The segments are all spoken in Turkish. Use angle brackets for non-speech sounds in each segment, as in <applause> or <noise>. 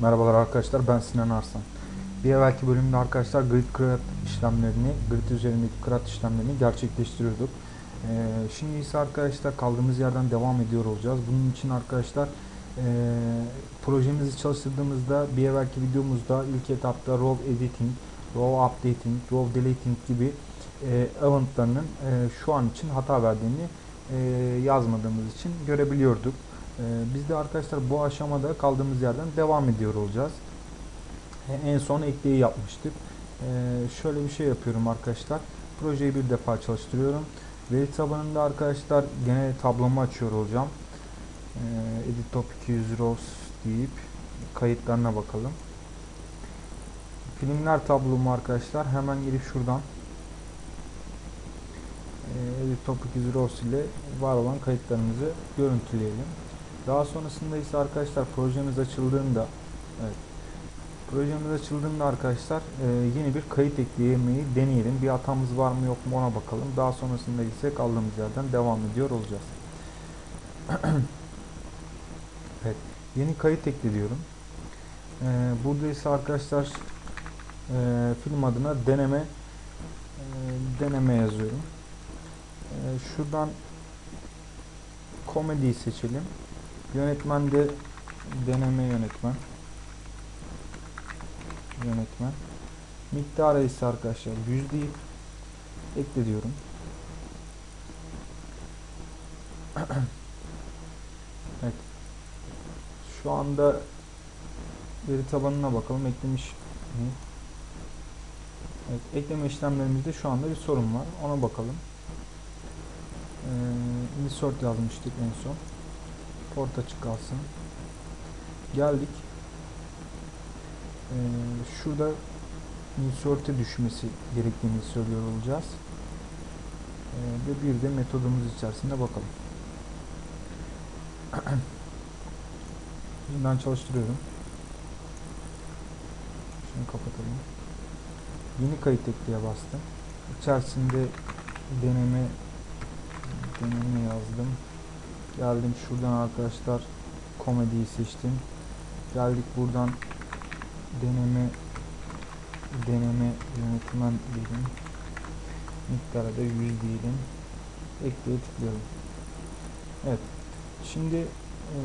Merhabalar arkadaşlar ben Sinan Arslan. Bir evvelki bölümde arkadaşlar grid kıraat işlemlerini, grid üzerindeki kıraat işlemlerini gerçekleştiriyorduk. Ee, şimdi ise arkadaşlar kaldığımız yerden devam ediyor olacağız. Bunun için arkadaşlar e, projemizi çalıştırdığımızda bir evvelki videomuzda ilk etapta row editing, row updating, row deleting gibi e, eventlarının e, şu an için hata verdiğini e, yazmadığımız için görebiliyorduk. Ee, biz de arkadaşlar bu aşamada kaldığımız yerden devam ediyor olacağız. E, En son ekleyi yapmıştık. Ee, şöyle bir şey yapıyorum arkadaşlar. Projeyi bir defa çalıştırıyorum. Veri tabanında arkadaşlar gene tablomu açıyor olacağım. Ee, Edit Top 200 Rows deyip kayıtlarına bakalım. Filmler tablomu arkadaşlar hemen gelip şuradan Edit Top 200 Rows ile var olan kayıtlarımızı görüntüleyelim. Daha sonrasında ise arkadaşlar projemiz açıldığında evet, projemiz açıldığında arkadaşlar e, yeni bir kayıt ekleyemeyi deneyelim. Bir hatamız var mı yok mu ona bakalım. Daha sonrasında ise kaldığımız yerden devam ediyor olacağız. <clears throat> evet, yeni kayıt ekle diyorum. E, burada ise arkadaşlar e, film adına deneme e, deneme yazıyorum. E, şuradan komediyi seçelim. Yönetmen de deneme yönetmen. Yönetmen. Miktarı ise arkadaşlar 100 deyip ekle diyorum. <clears throat> evet. Şu anda veri tabanına bakalım eklemiş mi? Evet, ekleme işlemlerimizde şu anda bir sorun var. Ona bakalım. Ee, insert yazmıştık en son. Port açık kalsın. Geldik. Ee, şurada insert'e düşmesi gerektiğini söylüyor olacağız. Ee, ve bir de metodumuz içerisinde bakalım. <clears throat> Yeniden çalıştırıyorum. Şunu kapatalım. Yeni kayıt ekleye bastım. İçerisinde deneme deneme yazdım. Geldim şuradan arkadaşlar komediyi seçtim. Geldik buradan deneme deneme yönetmen diyelim. Miktara da 100 diyelim. Ekleye tıklayalım. Evet. Şimdi e,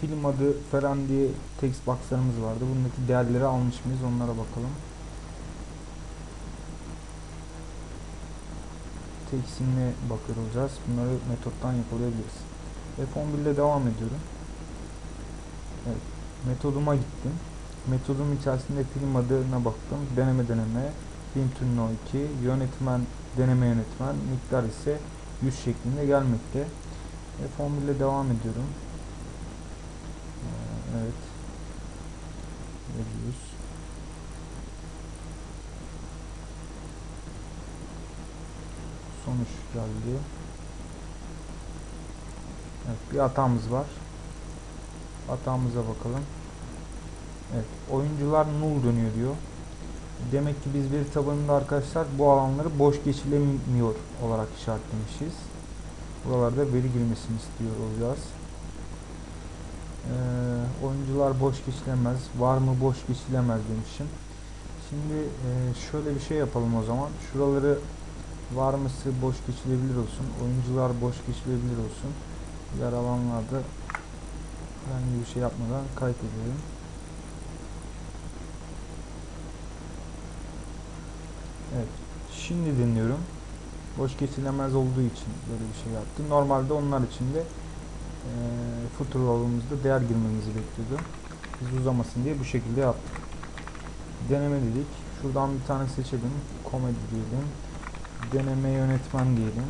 film adı falan diye text box'larımız vardı. Bundaki değerleri almış mıyız? Onlara bakalım. teksimine bakıyor olacağız. Bunları metottan yakalayabiliriz. F11 ile devam ediyorum. Evet. Metoduma gittim. Metodum içerisinde film adına baktım. Deneme deneme. Film türü 2. Yönetmen deneme yönetmen. Miktar ise 100 şeklinde gelmekte. F11 ile devam ediyorum. Ee, Evet. Ve 100. sonuç geldi. Evet, bir hatamız var. Hatamıza bakalım. Evet, oyuncular null dönüyor diyor. Demek ki biz veri tabanında arkadaşlar bu alanları boş geçilemiyor olarak işaretlemişiz. Buralarda veri girmesini istiyor olacağız. Ee, oyuncular boş geçilemez. Var mı boş geçilemez demişim. Şimdi e, şöyle bir şey yapalım o zaman. Şuraları var mısı boş geçilebilir olsun. Oyuncular boş geçilebilir olsun. Diğer alanlarda herhangi bir şey yapmadan kaydedelim. Evet. Şimdi dinliyorum. Boş geçilemez olduğu için böyle bir şey yaptım. Normalde onlar için de e, footer değer girmemizi bekliyordu. Biz uzamasın diye bu şekilde yaptık. Deneme dedik. Şuradan bir tane seçelim. Komedi diyelim deneme yönetmen diyelim.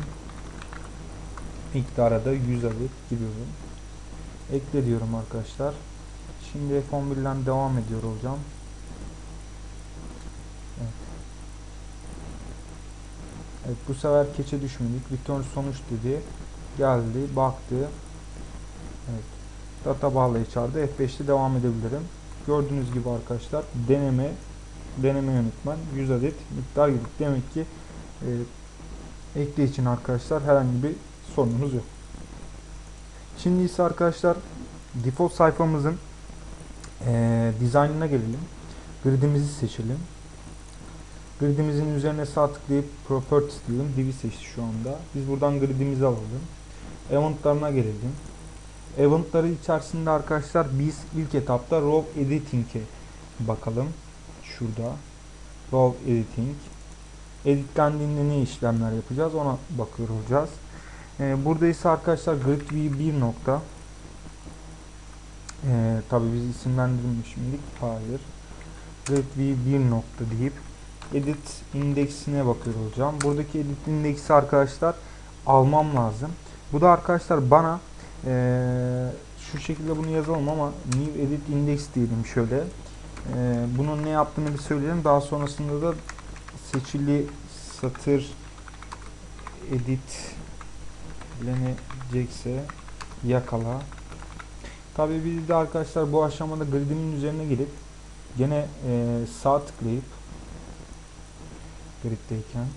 Miktara da 100 adet giriyorum. Ekle diyorum arkadaşlar. Şimdi F11'den devam ediyor olacağım. Evet. Evet bu sefer keçe düşmedik. Return sonuç dedi. Geldi, baktı. Evet. Data bağlayı çağırdı. F5'te devam edebilirim. Gördüğünüz gibi arkadaşlar deneme deneme yönetmen 100 adet miktar girdik. Demek ki e, ekle için arkadaşlar herhangi bir sorunumuz yok. Şimdi ise arkadaşlar default sayfamızın e, dizaynına gelelim. Gridimizi seçelim. Gridimizin üzerine sağ tıklayıp Properties diyelim. Div'i seçti şu anda. Biz buradan gridimizi alalım. Eventlarına gelelim. Eventları içerisinde arkadaşlar biz ilk etapta Raw Editing'e bakalım. Şurada. Raw Editing. Editlendiğinde ne işlemler yapacağız ona bakıyor olacağız. Ee, burada ise arkadaşlar Grid View 1 nokta. Ee, tabii biz isimlendirmiş miydik? Hayır. Grid View 1 nokta deyip edit indeksine bakıyor olacağım. Buradaki edit indeksi arkadaşlar almam lazım. Bu da arkadaşlar bana eee, şu şekilde bunu yazalım ama new edit index diyelim şöyle. Eee, bunun ne yaptığını bir söyleyelim. Daha sonrasında da seçili satır edit denecekse yakala. Tabii biz de arkadaşlar bu aşamada gridimin üzerine gelip gene eee, sağ tıklayıp griddeyken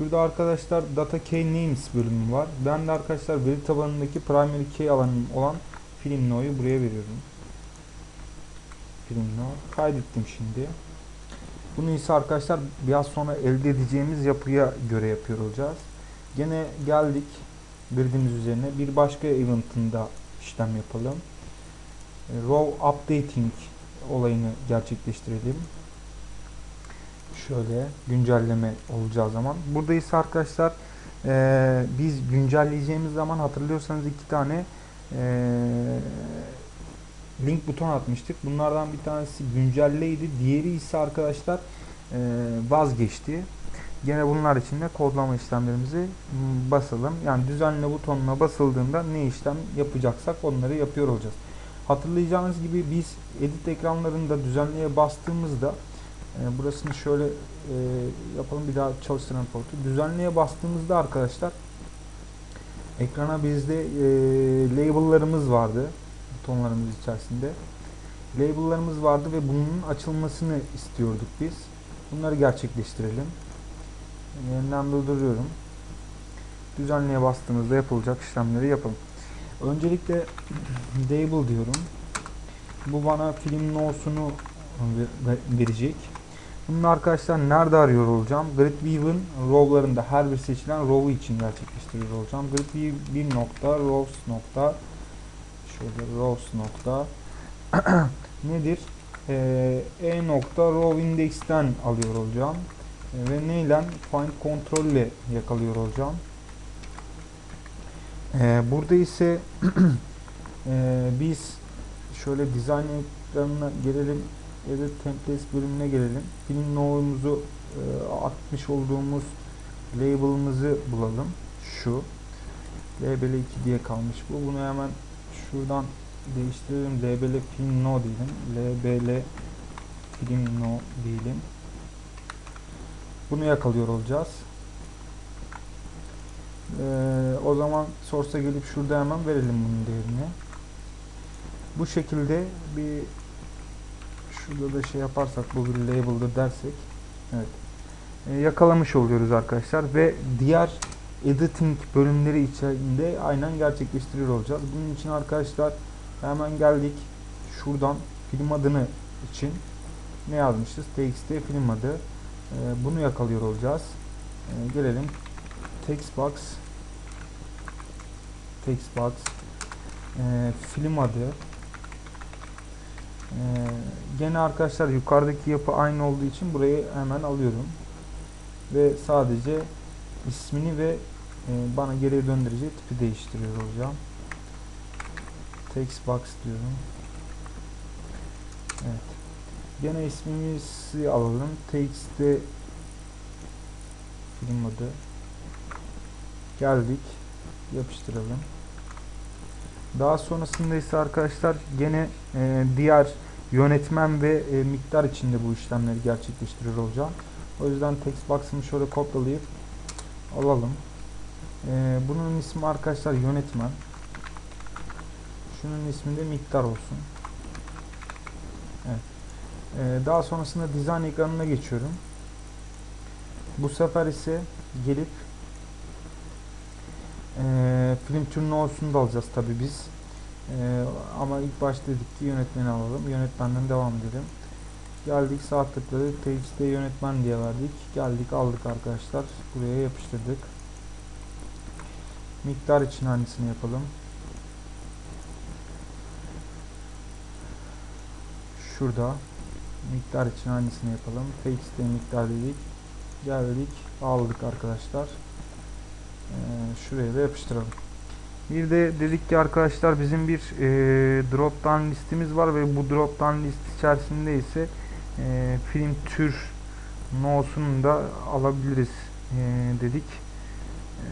Şurada arkadaşlar data key names bölümü var. Ben de arkadaşlar veri tabanındaki primary key alanım olan film no'yu buraya veriyorum. Film no. Kaydettim şimdi. Bunu ise arkadaşlar biraz sonra elde edeceğimiz yapıya göre yapıyor olacağız. Gene geldik gridimiz üzerine. Bir başka event'ında işlem yapalım. E, Row updating olayını gerçekleştirelim şöyle güncelleme olacağı zaman. Burada ise arkadaşlar eee, biz güncelleyeceğimiz zaman hatırlıyorsanız iki tane eee, link buton atmıştık. Bunlardan bir tanesi güncelleydi. Diğeri ise arkadaşlar eee, vazgeçti. Gene bunlar için de kodlama işlemlerimizi basalım. Yani düzenle butonuna basıldığında ne işlem yapacaksak onları yapıyor olacağız. Hatırlayacağınız gibi biz edit ekranlarında düzenleye bastığımızda e, burasını şöyle e, yapalım bir daha çalıştıran portu. Düzenleye bastığımızda arkadaşlar ekrana bizde e, label'larımız vardı. Butonlarımız içerisinde. Label'larımız vardı ve bunun açılmasını istiyorduk biz. Bunları gerçekleştirelim. Yeniden durduruyorum. Düzenleye bastığımızda yapılacak işlemleri yapalım. Öncelikle label diyorum. Bu bana film no'sunu ver- verecek. Bunu arkadaşlar nerede arıyor olacağım? Gridview'ın row'larında her bir seçilen row'u için gerçekleştiriyor olacağım. Gridview bir nokta rows nokta şöyle rows nokta <clears throat> nedir? Ee, e nokta row index'ten alıyor olacağım. Ve neyle? Find control ile yakalıyor olacağım. Ee, burada ise ee, <clears throat> biz şöyle design ekranına gelelim Edit Templates bölümüne gelelim. Film no'umuzu e, atmış olduğumuz label'ımızı bulalım. Şu. LBL 2 diye kalmış bu. Bunu hemen şuradan değiştirelim. LBL film no diyelim. LBL film no diyelim. Bunu yakalıyor olacağız. Ee, o zaman source'a gelip şurada hemen verelim bunun değerini. Bu şekilde bir şurada da şey yaparsak bu bir label'da dersek evet e, yakalamış oluyoruz arkadaşlar ve diğer editing bölümleri içinde aynen gerçekleştiriyor olacağız. Bunun için arkadaşlar hemen geldik şuradan film adını için ne yazmışız? txt film adı. E, bunu yakalıyor olacağız. E, gelelim text box text box e, film adı ee, gene arkadaşlar yukarıdaki yapı aynı olduğu için burayı hemen alıyorum. Ve sadece ismini ve e, bana geriye döndüreceği tipi değiştiriyor olacağım. Text box diyorum. Gene ismimizi alalım. Text'te film adı. Geldik. Yapıştıralım. Daha sonrasında ise arkadaşlar gene e, diğer yönetmen ve e, miktar içinde bu işlemleri gerçekleştiriyor olacağım. O yüzden text box'ımı şöyle kopyalayıp alalım. E, bunun ismi arkadaşlar yönetmen. Şunun ismi de miktar olsun. Evet. E, daha sonrasında design ekranına geçiyorum. Bu sefer ise gelip e, film türünü olsun da alacağız tabi biz. Ee, ama ilk başta dedik ki yönetmeni alalım. Yönetmenden devam edelim. Geldik sağ tıkladık. TXT yönetmen diye verdik. Geldik aldık arkadaşlar. Buraya yapıştırdık. Miktar için hangisini yapalım? Şurada. Miktar için hangisini yapalım? TXT miktar dedik. Geldik aldık arkadaşlar. Ee, şuraya da yapıştıralım. Bir de dedik ki arkadaşlar bizim bir e, drop down listemiz var ve bu drop down list içerisinde ise e, film tür no'sunu da alabiliriz e, dedik. E,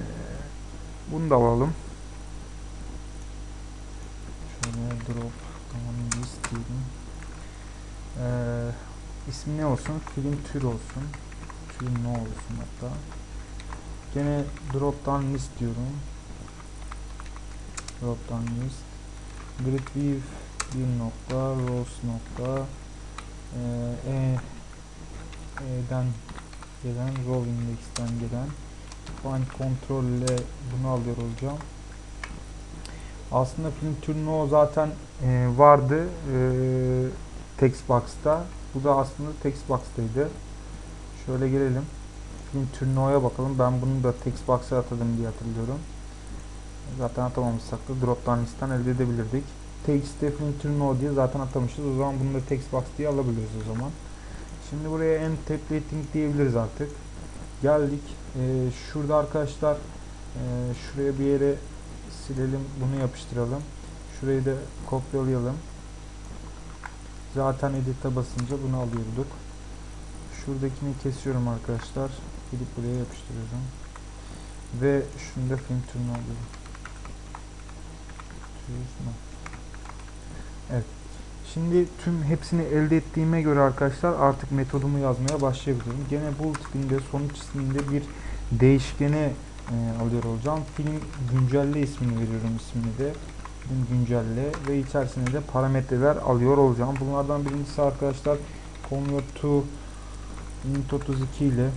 bunu da alalım. Şöyle drop down list diyelim. E, ismi ne olsun? Film tür olsun. Tür no olsun hatta. Gene drop down list diyorum drop down list grid view bir nokta rows nokta e, e E'den gelen row index'ten gelen find control ile bunu alıyor olacağım aslında film türü no zaten e, vardı e, text box'ta bu da aslında text box'taydı şöyle gelelim film no'ya bakalım ben bunu da text box'a atadım diye hatırlıyorum Zaten atamamışsak da drop down listten elde edebilirdik. Text definitive no diye zaten atamışız. O zaman bunu da text box diye alabiliriz o zaman. Şimdi buraya end templating diyebiliriz artık. Geldik. Ee, şurada arkadaşlar e, şuraya bir yere silelim. Bunu yapıştıralım. Şurayı da kopyalayalım. Zaten edit'e basınca bunu alıyorduk. Şuradakini kesiyorum arkadaşlar. Gidip buraya yapıştırıyorum. Ve şunu da film türünü alıyorum. Evet. Şimdi tüm hepsini elde ettiğime göre arkadaşlar artık metodumu yazmaya başlayabilirim. Gene bu tipinde sonuç isminde bir değişkene e, alıyor olacağım. Film güncelle ismini veriyorum ismini de. Film güncelle ve içerisine de parametreler alıyor olacağım. Bunlardan birincisi arkadaşlar convert to int 32 ile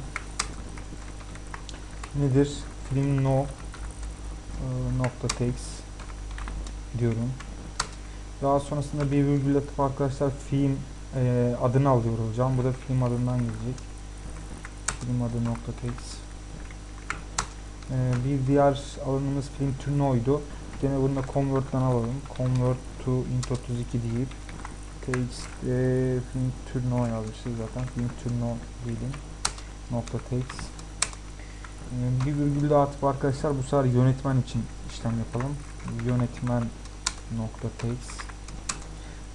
nedir? Film no e, nokta text diyorum. Daha sonrasında bir virgül atıp arkadaşlar film e, adını alıyor olacağım. Bu da film adından gelecek. Film adı nokta text. E, bir diğer alanımız film turno'ydu. Gene bunu da convert'tan alalım. Convert to int 32 deyip text e, film turno yazmışız zaten. Film turno diyelim. Nokta text. E, bir virgül daha atıp arkadaşlar bu sefer yönetmen için işlem yapalım. Yönetmen nokta text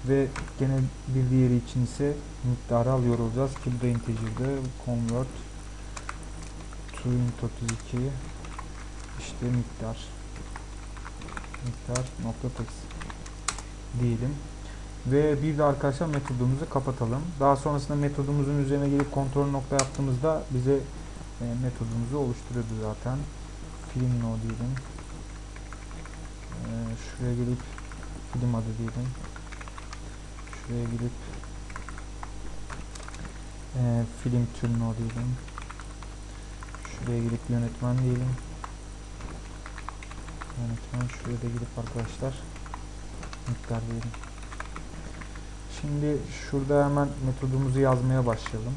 ve gene bir diğeri için ise miktarı alıyor olacağız ki bu da integer'de convert to int 32 işte miktar miktar nokta text diyelim ve bir de arkadaşlar metodumuzu kapatalım daha sonrasında metodumuzun üzerine gelip kontrol nokta yaptığımızda bize e, metodumuzu oluşturuyordu zaten film no diyelim e, şuraya gelip film adı diyelim. Şuraya gidip e, film türünü diyelim. Şuraya gidip yönetmen diyelim. Yönetmen şuraya da gidip arkadaşlar miktar diyelim. Şimdi şurada hemen metodumuzu yazmaya başlayalım.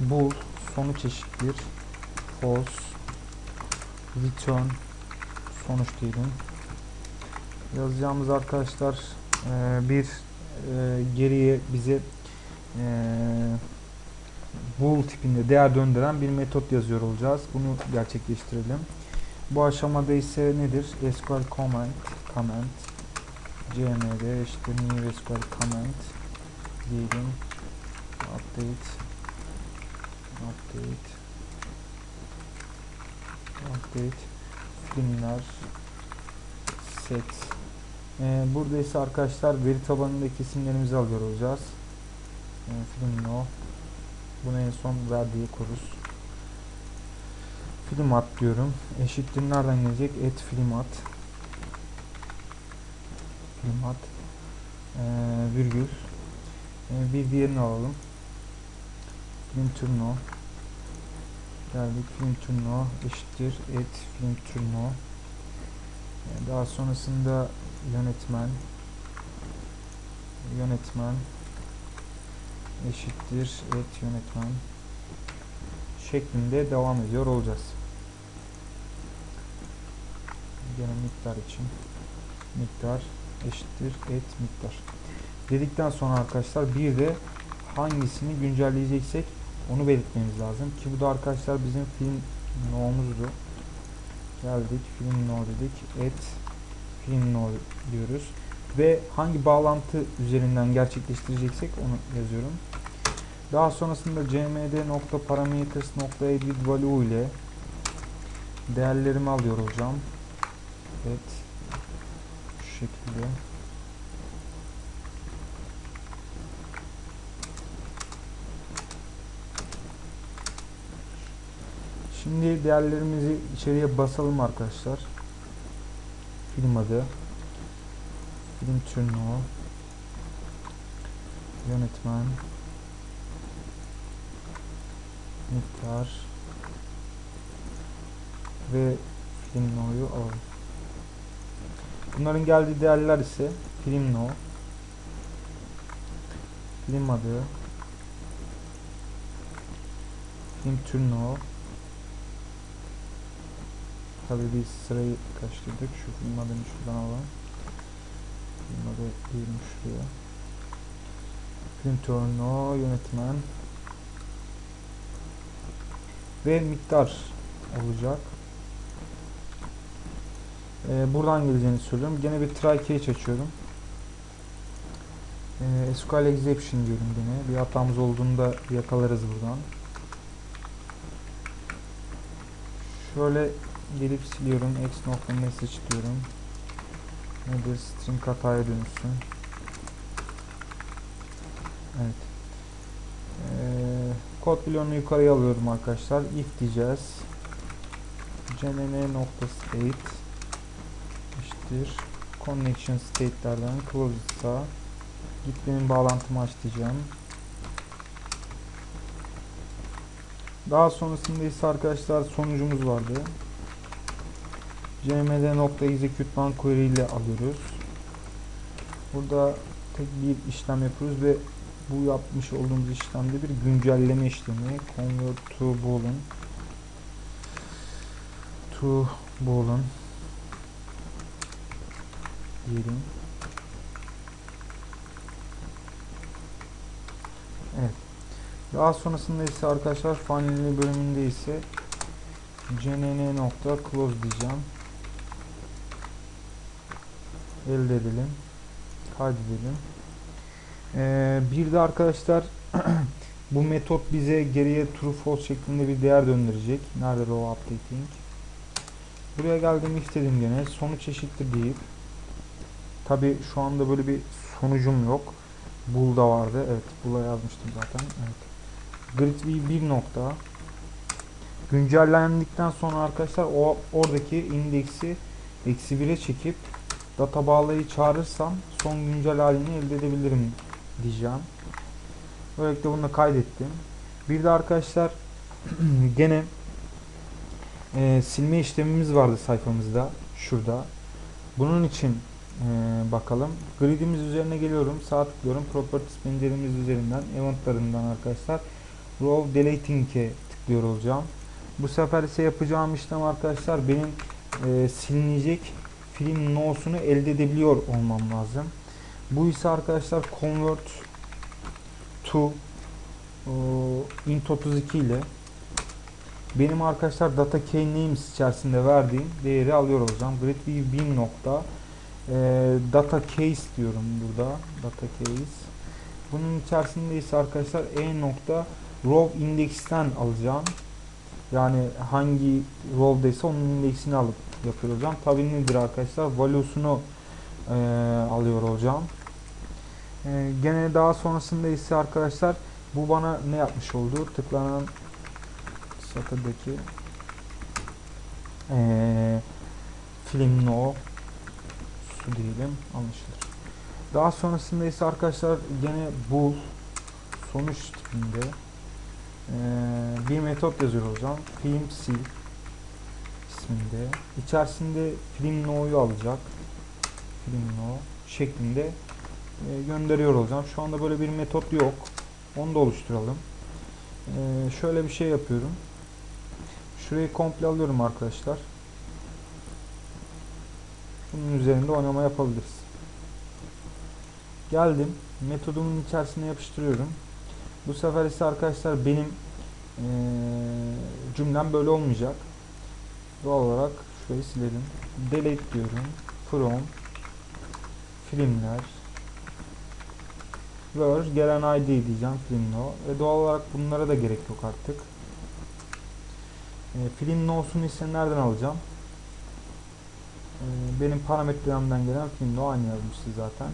Bu sonuç eşittir false return sonuç diyelim yazacağımız arkadaşlar e, bir e, geriye bize e, bool tipinde değer döndüren bir metot yazıyor olacağız. Bunu gerçekleştirelim. Bu aşamada ise nedir? SQL comment comment cmd işte new SQL comment diyelim update update update filmler set ee, burada ise arkadaşlar veri tabanındaki isimlerimizi alıyor olacağız. Ee, film no. Bunu en son verdiği kuruz. Film at diyorum. Eşittir nereden gelecek? Et film at. Film at. Ee, virgül. Ee, bir diğerini alalım. Film turno. Geldik film turno eşittir et film turno. E, Daha sonrasında yönetmen yönetmen eşittir et yönetmen şeklinde devam ediyor olacağız. Gene miktar için miktar eşittir et miktar. Dedikten sonra arkadaşlar bir de hangisini güncelleyeceksek onu belirtmemiz lazım. Ki bu da arkadaşlar bizim film no'muzdu. Geldik film no dedik. Et film no diyoruz. Ve hangi bağlantı üzerinden gerçekleştireceksek onu yazıyorum. Daha sonrasında cmd.parameters.editValue ile değerlerimi alıyor olacağım. Evet. Şu şekilde. Şimdi değerlerimizi içeriye basalım arkadaşlar. Film adı. Film türünü Yönetmen. Miktar. Ve film no'yu alalım. Bunların geldiği değerler ise film no. Film adı. Film tür no. Tabi biz sırayı kaçırdık. Şu film adını şuradan alalım. Film adı diyelim şuraya. Film turno, yönetmen ve miktar olacak. Ee, buradan geleceğini söylüyorum. Gene bir try catch açıyorum. Ee, SQL exception diyorum gene. Bir hatamız olduğunda yakalarız buradan. Şöyle gelip siliyorum. x nokta message diyorum. Nedir? String hataya dönüşsün. Evet. Ee, kod bloğunu yukarıya alıyorum arkadaşlar. If diyeceğiz. cnn nokta state eşittir. Connection state'lerden closed'sa git benim bağlantımı aç diyeceğim. Daha sonrasında ise arkadaşlar sonucumuz vardı. cmd.executeman query ile alıyoruz. Burada tek bir işlem yapıyoruz ve bu yapmış olduğumuz işlemde bir güncelleme işlemi convert to boolean to boolean diyelim. Evet. Daha sonrasında ise arkadaşlar finally bölümünde ise cnn nokta close diyeceğim. Elde edelim. Kaydedelim. Ee, bir de arkadaşlar <clears throat> bu metot bize geriye true false şeklinde bir değer döndürecek. Nerede row updating? Buraya geldim if dedim gene. Sonuç eşittir deyip tabi şu anda böyle bir sonucum yok. Bool'da vardı. Evet. Bool'a yazmıştım zaten. Evet. Grid bir nokta güncellendikten sonra arkadaşlar o oradaki indeksi eksi 1'e çekip data bağlayı çağırırsam son güncel halini elde edebilirim diyeceğim. Böylelikle bunu da kaydettim. Bir de arkadaşlar <clears throat> gene e, silme işlemimiz vardı sayfamızda. Şurada. Bunun için e, bakalım. Gridimiz üzerine geliyorum. Sağ tıklıyorum. Properties penceremiz üzerinden eventlarından arkadaşlar row deleting'e tıklıyor olacağım. Bu sefer ise yapacağım işlem arkadaşlar benim e, silinecek film no'sunu elde edebiliyor olmam lazım. Bu ise arkadaşlar convert to e, int 32 ile benim arkadaşlar data key names içerisinde verdiğim değeri alıyor olacağım. grid bin nokta e, data case diyorum burada. Data case. Bunun içerisinde ise arkadaşlar e nokta row index'ten alacağım. Yani hangi row'daysa onun indeksini alıp yapıyor olacağım. Tabi nedir arkadaşlar? Value'sunu e, alıyor olacağım. E, gene daha sonrasında ise arkadaşlar bu bana ne yapmış oldu? Tıklanan satırdaki e, film no su diyelim anlaşılır. Daha sonrasında ise arkadaşlar gene bool sonuç tipinde ee, bir metot yazıyor olacağım. Film sil isminde. İçerisinde film no'yu alacak. Film no şeklinde e, gönderiyor olacağım. Şu anda böyle bir metot yok. Onu da oluşturalım. E, şöyle bir şey yapıyorum. Şurayı komple alıyorum arkadaşlar. Bunun üzerinde oynama yapabiliriz. Geldim. Metodumun içerisine yapıştırıyorum. Bu sefer ise arkadaşlar benim eee, cümlem böyle olmayacak. Doğal olarak şurayı silelim. Delete diyorum. From filmler Word gelen ID diyeceğim film no. Ve doğal olarak bunlara da gerek yok artık. E, film no'sunu ise nereden alacağım? E, benim parametremden gelen film no aynı yazmıştı zaten.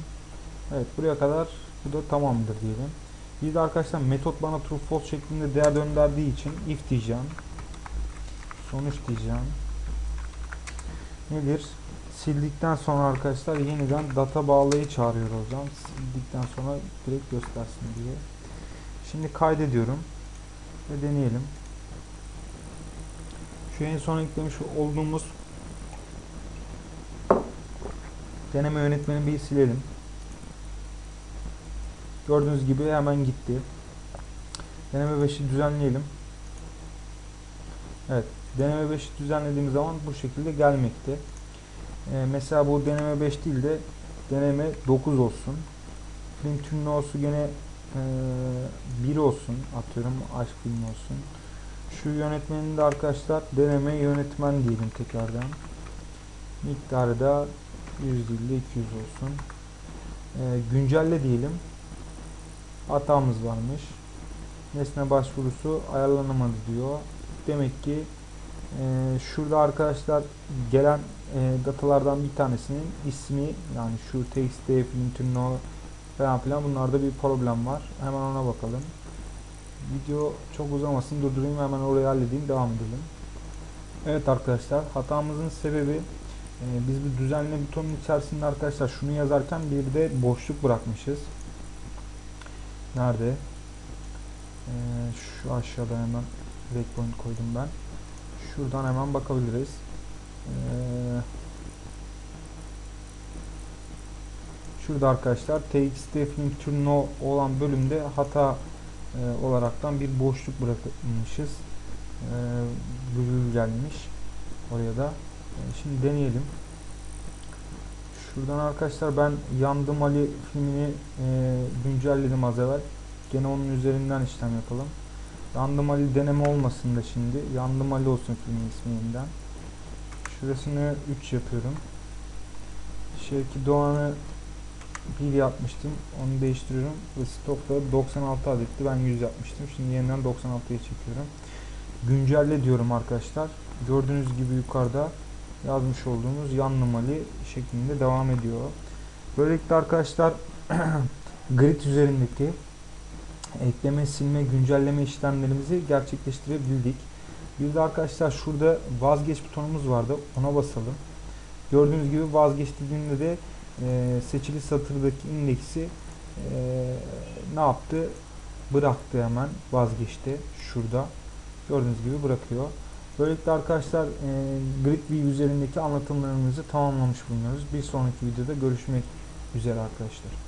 Evet buraya kadar bu da tamamdır diyelim. Bir de arkadaşlar metot bana true false şeklinde değer gönderdiği için if diyeceğim. Sonuç diyeceğim. Nedir? Sildikten sonra arkadaşlar yeniden data bağlayı çağırıyor olacağım. Sildikten sonra direkt göstersin diye. Şimdi kaydediyorum ve deneyelim. Şu en son eklemiş olduğumuz deneme yönetmeni bir silelim. Gördüğünüz gibi hemen gitti. Deneme 5'i düzenleyelim. Evet. Deneme 5'i düzenlediğim zaman bu şekilde gelmekte. Ee, mesela bu deneme 5 değil de deneme 9 olsun. Film tümlü olsun gene e, 1 olsun. Atıyorum aşk filmi olsun. Şu yönetmenin de arkadaşlar deneme yönetmen diyelim tekrardan. Miktarı da 100 değil de 200 olsun. Ee, güncelle diyelim. Hatamız varmış. Nesne başvurusu ayarlanamadı diyor. Demek ki e, şurada arkadaşlar gelen e, datalardan bir tanesinin ismi yani şu txt film tümno falan filan bunlarda bir problem var. Hemen ona bakalım. Video çok uzamasın durdurayım hemen orayı halledeyim devam edelim. Evet arkadaşlar hatamızın sebebi biz bu düzenle butonun içerisinde arkadaşlar şunu yazarken bir de boşluk bırakmışız. Nerede? Ee, şu aşağıda hemen breakpoint koydum ben. Şuradan hemen bakabiliriz. Ee, şurada arkadaşlar txt tür no olan bölümde hata e, olaraktan bir boşluk bırakmışız. E, virgül gelmiş oraya da. Şimdi deneyelim. Şuradan arkadaşlar ben Yandım Ali filmini e, güncelledim az evvel. Gene onun üzerinden işlem yapalım. Yandım Ali deneme olmasın da şimdi. Yandım Ali olsun filmin ismi. Şurasını 3 yapıyorum. Şevki Doğan'ı 1 yapmıştım. Onu değiştiriyorum. Ve stokta 96 adetti. Ben 100 yapmıştım. Şimdi yeniden 96'ya çekiyorum. Güncelle diyorum arkadaşlar. Gördüğünüz gibi yukarıda yazmış olduğumuz yan numali şeklinde devam ediyor. Böylelikle arkadaşlar <clears throat> grid üzerindeki ekleme, silme, güncelleme işlemlerimizi gerçekleştirebildik. Bir de arkadaşlar şurada vazgeç butonumuz vardı. Ona basalım. Gördüğünüz gibi vazgeç dediğimde de e, seçili satırdaki indeksi e, ne yaptı? Bıraktı hemen vazgeçti. Şurada. Gördüğünüz gibi bırakıyor. Böylelikle arkadaşlar e, Grid üzerindeki anlatımlarımızı tamamlamış bulunuyoruz. Bir sonraki videoda görüşmek üzere arkadaşlar.